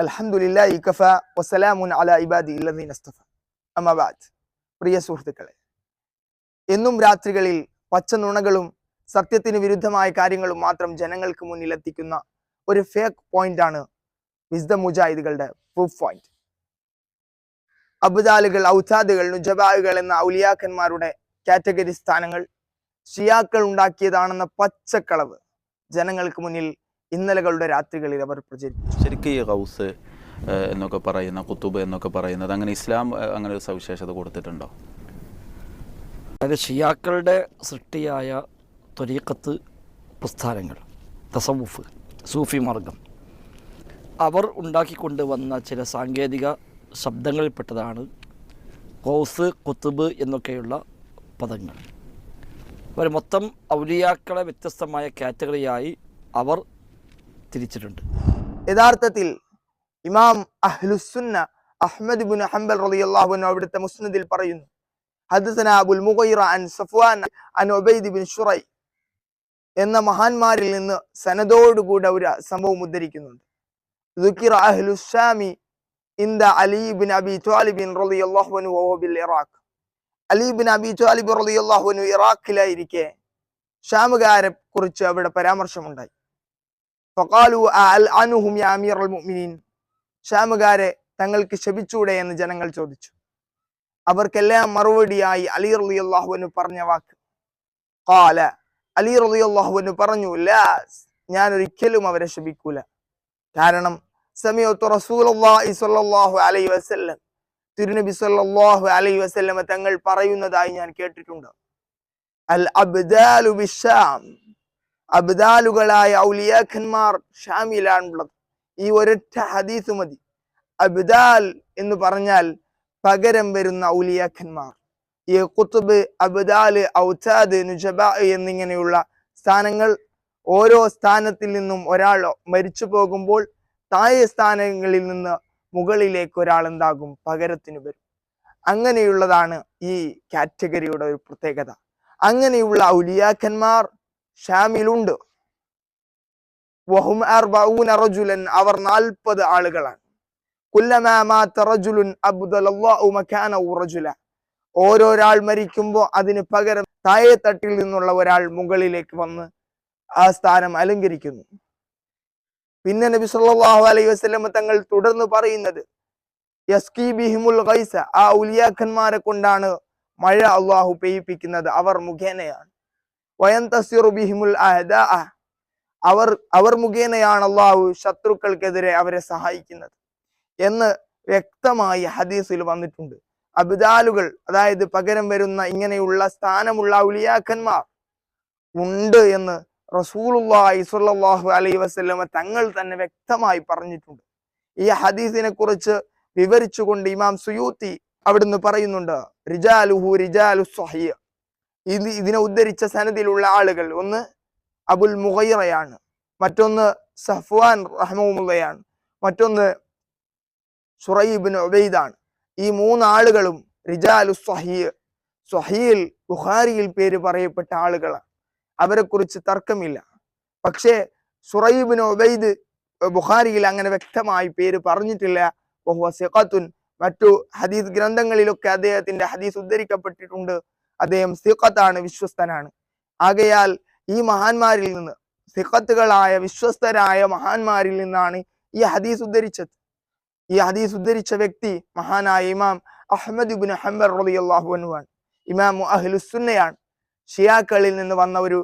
അൽഹംദുലില്ലാഹി കഫ വസലാമുൻ അലാ ഇബാദി ഇല്ലദീന അസ്തഫ അമബാദ് പ്രിയ സുഹൃത്തുക്കളെ എന്നും രാത്രികളിൽ പച്ച നുണകളും സത്യത്തിന് വിരുദ്ധമായ കാര്യങ്ങളും മാത്രം ജനങ്ങൾക്ക് മുന്നിൽ എത്തിക്കുന്ന ഒരു ഫേക്ക് പോയിന്റ് ആണ് വിസ്ദ മുജാഹിദുകളുടെ പ്രൂഫ് പോയിന്റ് അബുദാലുകൾ ഔസാദുകൾ നുജബാലുകൾ എന്ന ഔലിയാക്കന്മാരുടെ കാറ്റഗറി സ്ഥാനങ്ങൾ ഷിയാക്കൾ ഉണ്ടാക്കിയതാണെന്ന പച്ചക്കളവ് ജനങ്ങൾക്ക് മുന്നിൽ ഇന്നലകളുടെ രാത്രികളിൽ അവർ പ്രചരിപ്പിച്ചു. ശരിക്കും ഈ ഗൗസ് എന്നൊക്കെ പറയുന്ന കുത്തുബ് എന്നൊക്കെ പറയുന്നത് അങ്ങനെ ഇസ്ലാം അങ്ങനെ ഒരു സവിശേഷത കൊടുത്തിട്ടുണ്ടോ? അതായത് ഷിയാക്കളുടെ സൃഷ്ടിയായ തൊരീക്കത്ത് പ്രസ്ഥാനങ്ങൾ തസവുഫ് സൂഫി മാർഗം അവർ ഉണ്ടാക്കിക്കൊണ്ട് വന്ന ചില സാങ്കേതിക ശബ്ദങ്ങളിൽപ്പെട്ടതാണ് കൗസ് കുത്തുബ് എന്നൊക്കെയുള്ള പദങ്ങൾ. അവർ മൊത്തം ഔലിയാക്കളെ വ്യത്യസ്തമായ കാറ്റഗറിയായി അവർ തിരിച്ചിട്ടുണ്ട്. യഥാർത്ഥത്തിൽ ഇമാം അഹ്ലുസുന്ന അഹമ്മദ് ബുൻ ഹംബൽ റളിയല്ലാഹുവിനു അവിടുത്തെ മുസ്നദിൽ പറയുന്നു ഹദസന അബുൽ മുഗൈറ അൻ സഫ്വാൻ അൻ ഒബൈദ് ബിൻ ഷുറൈ എന്ന മഹാന്മാരിൽ നിന്ന് സനദോട് സനദോടുകൂടെ ഒരു സംഭവം ഉദ്ധരിക്കുന്നുണ്ട്. ദുക്കിറ അഹ്ലുഷാമി ഇന്ദ അലീബിൻ അബി ത്വാലിബിൻ റളിയല്ലാഹുവിനു വഹബിൽ ഇറാഖ്. അലീബിൻ അബി ത്വാലിബ് റളിയല്ലാഹുവിനു ഇറാഖിലായിരിക്കെ ഷാമുകാരെ കുറിച്ച് അവിടെ പരാമർശമുണ്ടായി. ഫഖാലു അൽഅനുഹും യാ അമീറൽ മുഅ്മിനീൻ. ഷാമുകാരെ തങ്ങൾക്ക് ശപിച്ചൂടെ എന്ന് ജനങ്ങൾ ചോദിച്ചു. അവർക്കെല്ലാം മറുപടിയായി അലി റളിയല്ലാഹു അൻഹു പറഞ്ഞ വാക്ക്. ഖാല അലി റളിയല്ലാഹു അൻഹു പറഞ്ഞു ഞാൻ ഒരിക്കലും അവരെ ശപിക്കൂല. കാരണം സമയത്ത് റസൂലുള്ളാഹി സ്വല്ലല്ലാഹു അലൈഹി വസല്ലം തിരുനബി സ്വല്ലല്ലാഹു അലൈഹി വസല്ലമ തങ്ങൾ പറയുന്നതായി ഞാൻ കേട്ടിട്ടുണ്ട്. അൽ അബ്ദാലു ബിശ്ശാം അബ്ദാലുകളായ ഔലിയാഖന്മാർ ഷാമിലാണുള്ളത്. ഈ ഒരൊറ്റ ഹദീസ് മതി. അബ്ദാൽ എന്ന് പറഞ്ഞാൽ പകരം വരുന്ന ഔലിയാഖന്മാർ ഈ കുത്തുബ് അബ്ദാൽ ഔസാദ് നുജബ എന്നിങ്ങനെയുള്ള സ്ഥാനങ്ങൾ ഓരോ സ്ഥാനത്തിൽ നിന്നും ഒരാൾ മരിച്ചു പോകുമ്പോൾ താഴെ സ്ഥാനങ്ങളിൽ നിന്ന് മുകളിലേക്ക് ഒരാൾ എന്താകും? പകരത്തിന് വരും. അങ്ങനെയുള്ളതാണ് ഈ കാറ്റഗറിയുടെ ഒരു പ്രത്യേകത. അങ്ങനെയുള്ള ഔലിയാക്കന്മാർ ഷാമിലുണ്ട്. വഹും അവർ നാൽപ്പത് ആളുകളാണ്. ഓരോരാൾ മരിക്കുമ്പോൾ അതിന് പകരം താഴെ തട്ടിൽ നിന്നുള്ള ഒരാൾ മുകളിലേക്ക് വന്ന് ആ സ്ഥാനം അലങ്കരിക്കുന്നു. പിന്നെ നബി സല്ലല്ലാഹു അലൈഹി വസല്ലം തങ്ങൾ തുടർന്ന് പറയുന്നത് യസ്കി ബിഹിമുൽ ഗൈസ ആ ഉലിയാക്കന്മാരെ കൊണ്ടാണ് മഴ അള്ളാഹു പെയ്യിപ്പിക്കുന്നത്. അവർ മുഖേനയാണ്. വയന്തസിറു ബിഹിമുൽ അഹദാ അവർ അവർ മുഖേനയാണ് അള്ളാഹു ശത്രുക്കൾക്കെതിരെ അവരെ സഹായിക്കുന്നത്. എന്ന് വ്യക്തമായി ഹദീസിൽ വന്നിട്ടുണ്ട്. അബിദാലുകൾ അതായത് പകരം വരുന്ന ഇങ്ങനെയുള്ള സ്ഥാനമുള്ള ഉലിയാക്കന്മാർ ഉണ്ട് എന്ന് റസൂലുള്ളാഹി സ്വല്ലല്ലാഹു അലൈഹി വസല്ലമ തങ്ങൾ തന്നെ വ്യക്തമായി പറഞ്ഞിട്ടുണ്ട്. ഈ ഹദീസിനെ കുറിച്ച് വിവരിച്ചുകൊണ്ട് ഇമാം സുയൂത്തി അവിടുന്ന് പറയുന്നുണ്ട് റിജാലുഹു റിജാലു സ്വഹിയ ഇത് ഇതിനെ ഉദ്ധരിച്ച സനദിലുള്ള ആളുകൾ. ഒന്ന് അബുൽ മുഗൈറയാണ്. മറ്റൊന്ന് സഫ്വാൻ റഹ്മുള്ളയാണ് മറ്റൊന്ന് ഷുറൈബിൻ ഒബൈദാണ് ഈ മൂന്നാളുകളും റിജാലു സ്വഹിയ സഹീൽ ബുഹാരിയിൽ പേര് പറയപ്പെട്ട ആളുകളാണ്. അവരെ കുറിച്ച് തർക്കമില്ല. പക്ഷേ സുറൈബിൻ ഒബൈദ് ബുഹാരിയിൽ അങ്ങനെ വ്യക്തമായി പേര് പറഞ്ഞിട്ടില്ല. ബഹുവ മറ്റു ഹദീസ് ഗ്രന്ഥങ്ങളിലൊക്കെ അദ്ദേഹത്തിന്റെ ഹദീസ് ഉദ്ധരിക്കപ്പെട്ടിട്ടുണ്ട്. അദ്ദേഹം സിഖത്താണ് വിശ്വസ്തനാണ്. ആകയാൽ ഈ മഹാന്മാരിൽ നിന്ന് സിഖത്തുകളായ വിശ്വസ്തരായ മഹാന്മാരിൽ നിന്നാണ് ഈ ഹദീസ് ഉദ്ധരിച്ചത്. ഈ ഹദീസ് ഉദ്ധരിച്ച വ്യക്തി മഹാനായ ഇമാം അഹമ്മദ് ഇബ്നു ഹംബർ ആണ്. ഇമാം അഹ്ലുസുന്നയാണ് ഷിയാക്കളിൽ നിന്ന് വന്ന ഒരു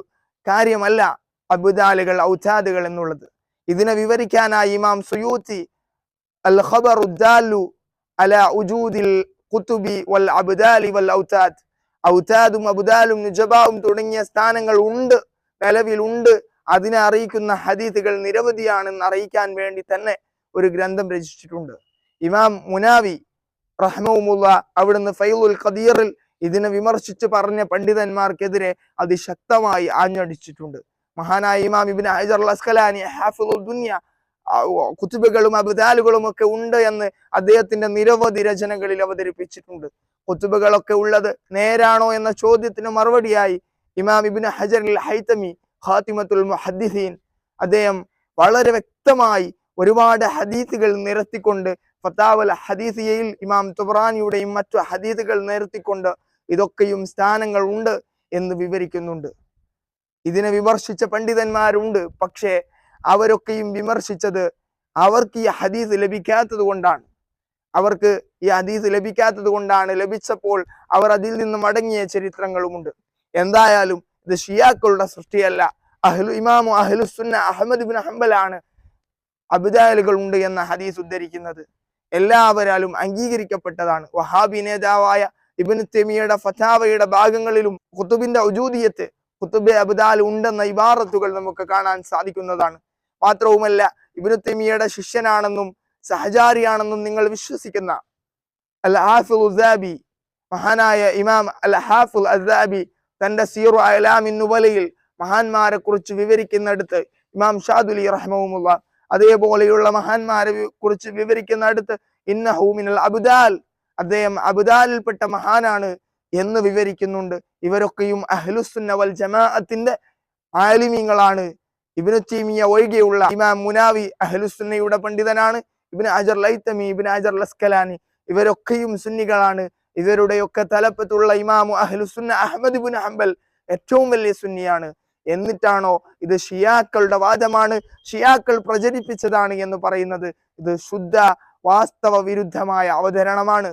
കാര്യമല്ല അബുദാലുകൾ ഔതാദുകൾ എന്നുള്ളത്. ഇതിനെ വിവരിക്കാനായി ഇമാം സുയൂത്തി അൽ ഖബർ ഉദ്ദാലു അല ഉജൂദിൽ കുത്തുബി വൽ അബുദാലി വൽ ഔതാദ് ഔതാദും അബുദാലും നുജബാവും തുടങ്ങിയ സ്ഥാനങ്ങൾ ഉണ്ട് നിലവിലുണ്ട്. അതിനെ അറിയിക്കുന്ന ഹദീത്തുകൾ നിരവധിയാണെന്ന് അറിയിക്കാൻ വേണ്ടി തന്നെ ഒരു ഗ്രന്ഥം രചിച്ചിട്ടുണ്ട്. ഇമാം മുനാവി റഹ്മുല്ല അവിടുന്ന് ഫൈലുൽ ഖദീറിൽ ഇതിനെ വിമർശിച്ച് പറഞ്ഞ പണ്ഡിതന്മാർക്കെതിരെ അതിശക്തമായി ആഞ്ഞടിച്ചിട്ടുണ്ട്. മഹാനായ ഇമാം ഇബിൻ ഹൈജർ അസ്കലാനി ഹാഫിദുൽ ദുനിയ കുത്തുബുകളും അബുദാലുകളും ഒക്കെ ഉണ്ട് എന്ന് അദ്ദേഹത്തിന്റെ നിരവധി രചനകളിൽ അവതരിപ്പിച്ചിട്ടുണ്ട്. കുത്തുബുകളൊക്കെ ഉള്ളത് നേരാണോ എന്ന ചോദ്യത്തിന് മറുപടിയായി ഇമാം ഇബിൻ ഹജർ ഹൈത്തമി ഖാത്തിമത്തുൽ മുഹദ്ദിസീൻ അദ്ദേഹം വളരെ വ്യക്തമായി ഒരുപാട് ഹദീസുകൾ നിരത്തിക്കൊണ്ട് ഫത്താവൽ ഹദീസിയയിൽ ഇമാം തുബ്രാനിയുടെയും മറ്റു ഹദീസുകൾ നിരത്തിക്കൊണ്ട് ഇതൊക്കെയും സ്ഥാനങ്ങൾ ഉണ്ട് എന്ന് വിവരിക്കുന്നുണ്ട്. ഇതിനെ വിമർശിച്ച പണ്ഡിതന്മാരുണ്ട് പക്ഷേ അവരൊക്കെയും വിമർശിച്ചത് അവർക്ക് ഈ ഹദീസ് ലഭിക്കാത്തത് കൊണ്ടാണ്. അവർക്ക് ഈ ഹദീസ് ലഭിക്കാത്തത് കൊണ്ടാണ് ലഭിച്ചപ്പോൾ അവർ അതിൽ നിന്ന് മടങ്ങിയ ചരിത്രങ്ങളുമുണ്ട്. എന്തായാലും ഇത് ഷിയാക്കളുടെ സൃഷ്ടിയല്ല. അഹ്ലു ഇമാമു അഹ്ലുസുന്ന അഹമ്മദ് ബിൻ ഹംബലാണ് അബിദായലുകൾ ഉണ്ട് എന്ന ഹദീസ് ഉദ്ധരിക്കുന്നത്. എല്ലാവരാലും അംഗീകരിക്കപ്പെട്ടതാണ്. വഹാബി നേതാവായ ഇബിൻ തെമിയുടെ ഫതാവയുടെ ഭാഗങ്ങളിലും കുത്തുബിന്റെ ഔജൂദിയത്ത് കുത്തുബെ അബ്ദാൽ ഉണ്ടെന്ന ഇബാറത്തുകൾ നമുക്ക് കാണാൻ സാധിക്കുന്നതാണ്. മാത്രവുമല്ല ഇബിന് തെമിയുടെ ശിഷ്യനാണെന്നും സഹചാരിയാണെന്നും നിങ്ങൾ വിശ്വസിക്കുന്ന അൽ ഹാഫിൾ ഉസാബി മഹാനായ ഇമാം അൽ ഹാഫുൽ അസാബി തന്റെ സീറു അലാമിൻ നുബലയിൽ മഹാന്മാരെ കുറിച്ച് വിവരിക്കുന്നിടത്ത് ഇമാം ഷാദുലി റഹ്മുള്ള അതേപോലെയുള്ള മഹാന്മാരെ കുറിച്ച് വിവരിക്കുന്നിടത്ത് ഇന്നഹു മിനൽ അബുദാൽ അദ്ദേഹം അബുദാലിൽപ്പെട്ട മഹാനാണ് എന്ന് വിവരിക്കുന്നുണ്ട്. ഇവരൊക്കെയും അഹ്ലുസുന്ന വൽ ജമാഅത്തിന്റെ ആലിമീങ്ങളാണ്. ഇബ്നു തീമിയ ഒഴികെയുള്ള ഇമാം മുനാവി അഹ്ലുസുന്നയുടെ പണ്ഡിതനാണ്. ഇബ്നു ഹജർ ലൈത്തമി ഇബ്നു ഹജർ ലസ്കലാനി ഇവരൊക്കെയും സുന്നികളാണ്. ഇവരുടെയൊക്കെ തലപ്പത്തുള്ള ഇമാമു അഹ്ലുസുന്ന അഹമ്മദ് ബിൻ ഹംബൽ ഏറ്റവും വലിയ സുന്നിയാണ്. എന്നിട്ടാണോ ഇത് ഷിയാക്കളുടെ വാദമാണ്? ഷിയാക്കൾ പ്രചരിപ്പിച്ചതാണ് എന്ന് പറയുന്നത്. ഇത് ശുദ്ധ വാസ്തവ വിരുദ്ധമായ അവതരണമാണ്.